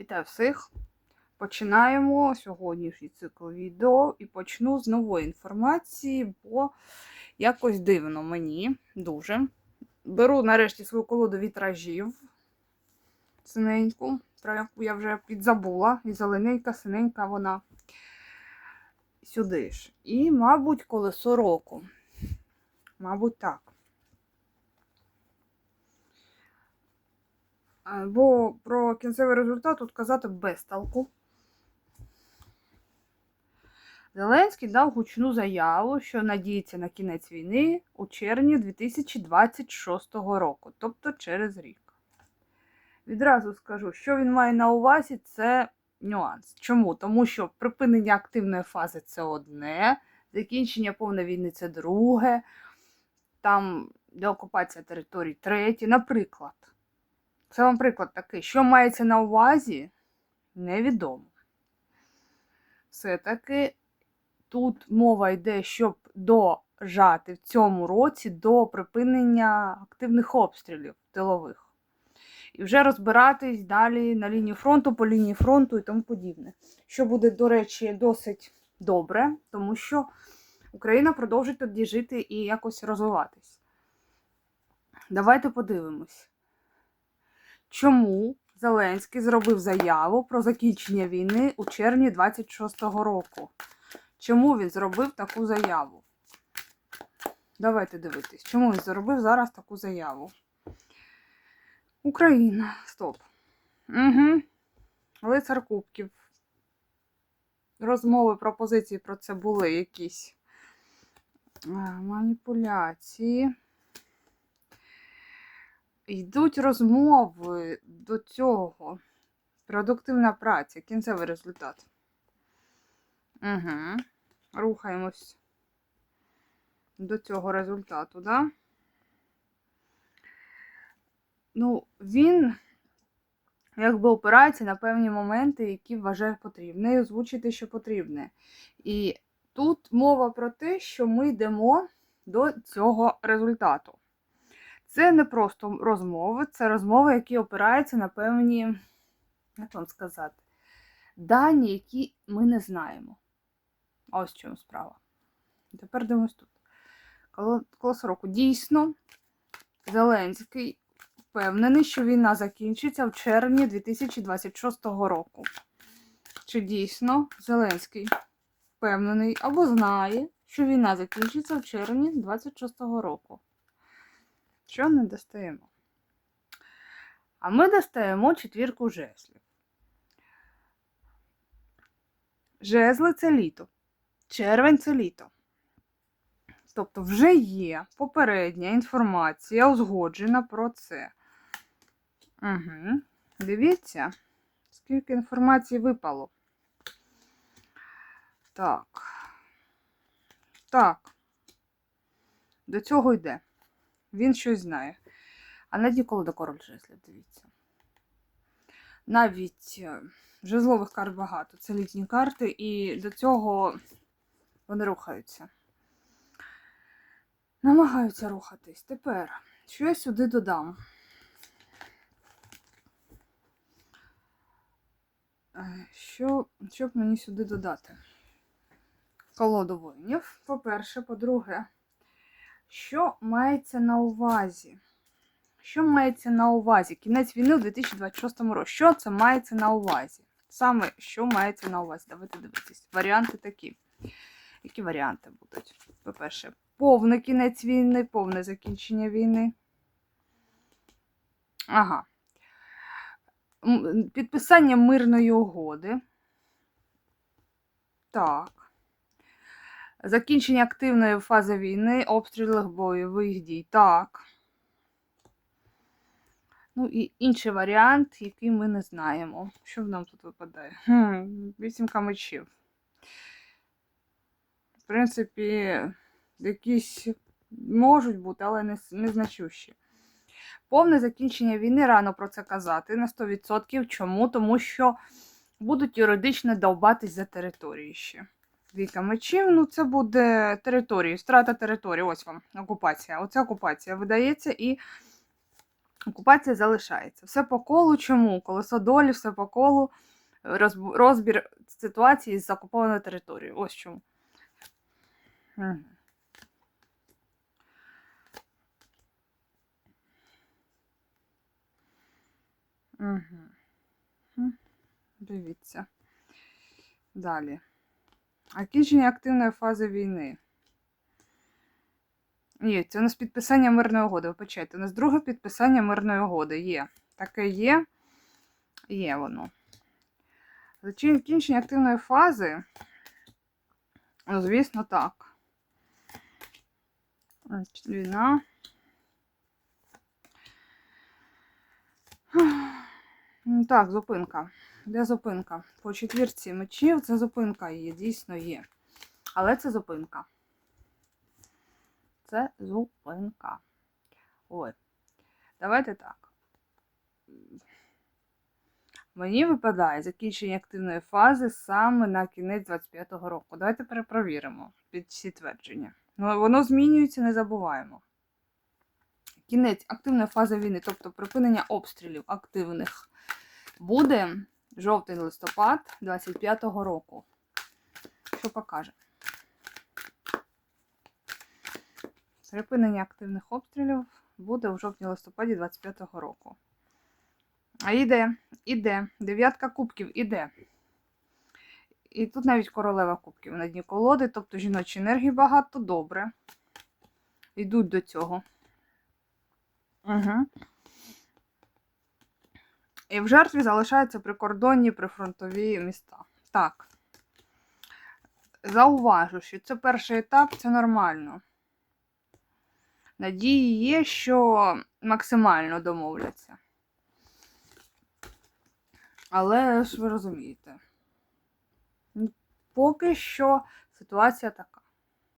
Вітаю всіх! Починаємо сьогоднішній цикл відео і почну з нової інформації, бо якось дивно мені дуже. Беру нарешті свою колоду вітражів синеньку, про яку я вже підзабула, і зелененька, синенька вона сюди ж. І, мабуть, колесо року. Мабуть, так. Бо про кінцевий результат тут казати без толку. Зеленський дав гучну заяву, що надіється на кінець війни у червні 2026 року, тобто через рік. Відразу скажу, що він має на увазі, це нюанс. Чому? Тому що припинення активної фази це одне, закінчення повної війни це друге, там деокупація територій третє. Наприклад. Це вам приклад такий, що мається на увазі, невідомо. Все-таки тут мова йде, щоб дожати в цьому році до припинення активних обстрілів тилових. І вже розбиратись далі на лінії фронту, по лінії фронту і тому подібне. Що буде, до речі, досить добре, тому що Україна продовжить тоді жити і якось розвиватись. Давайте подивимось чому Зеленський зробив заяву про закінчення війни у червні 26-го року. Чому він зробив таку заяву? Давайте дивитись, чому він зробив зараз таку заяву. Україна. Стоп. Угу. Лицар Кубків. Розмови, пропозиції про це були якісь. Маніпуляції. Йдуть розмови до цього. Продуктивна праця, кінцевий результат. Угу. Рухаємось до цього результату, да? Ну, він якби опирається на певні моменти, які вважає потрібне, і озвучити, що потрібне. І тут мова про те, що ми йдемо до цього результату. Це не просто розмови, це розмови, які опираються на певні, як вам сказати, дані, які ми не знаємо. Ось в чому справа. Тепер дивимось тут. Колесо року. Дійсно, Зеленський впевнений, що війна закінчиться в червні 2026 року. Чи дійсно Зеленський впевнений або знає, що війна закінчиться в червні 2026 року? Що не достаємо? А ми достаємо четвірку жезлів. Жезли це літо. Червень це літо. Тобто вже є попередня інформація узгоджена про це. Угу. Дивіться, скільки інформації випало. Так. Так. До цього йде. Він щось знає. А не ніколи до король жезлів, дивіться. Навіть е, жезлових карт багато. Це літні карти, і до цього вони рухаються. Намагаються рухатись. Тепер, що я сюди додам? Е, Що, що б мені сюди додати? Колоду воїнів, по-перше, по-друге, що мається на увазі? Що мається на увазі? Кінець війни у 2026 році. Що це мається на увазі? Саме що мається на увазі? Давайте дивитись. Варіанти такі. Які варіанти будуть? По-перше, повний кінець війни, повне закінчення війни. Ага. Підписання мирної угоди. Так. Закінчення активної фази війни, обстрілах бойових дій. Так. Ну і інший варіант, який ми не знаємо. Що в нам тут випадає? Вісімка мечів. В принципі, якісь можуть бути, але не, не значущі. Повне закінчення війни рано про це казати на 100%. Чому? Тому що будуть юридично довбатись за території ще. Двійка мечів, ну це буде території, страта території. Ось вам окупація. Оце окупація видається і окупація залишається. Все по колу. Чому? Колесо долі, все по колу. Розбір ситуації з окупованою територією. Ось чому. Мгм. Угу. Дивіться. Далі. Окінчення активної фази війни. Є, це у нас підписання мирної угоди. Вибачайте, у нас друге підписання мирної угоди є. Таке є. Є воно. Закінчення активної фази. Ну, звісно, так. Війна. Так, зупинка. Де зупинка? По четвірці мечів це зупинка є, дійсно є. Але це зупинка. Це зупинка. Ой. Давайте так. Мені випадає закінчення активної фази саме на кінець 25-го року. Давайте перепровіримо під всі твердження. Ну, воно змінюється, не забуваємо. Кінець активної фази війни, тобто припинення обстрілів активних, буде жовтий листопад 25-го року. Що покаже? Припинення активних обстрілів буде у жовтні-листопаді 25-го року. А іде, іде. Дев'ятка кубків іде. І тут навіть королева кубків на дні колоди, тобто жіночої енергії багато, добре. Йдуть до цього. Угу. І в жертві залишаються прикордонні прифронтові міста. Так. Зауважу, що це перший етап, це нормально. Надії є, що максимально домовляться. Але ж ви розумієте, поки що ситуація така.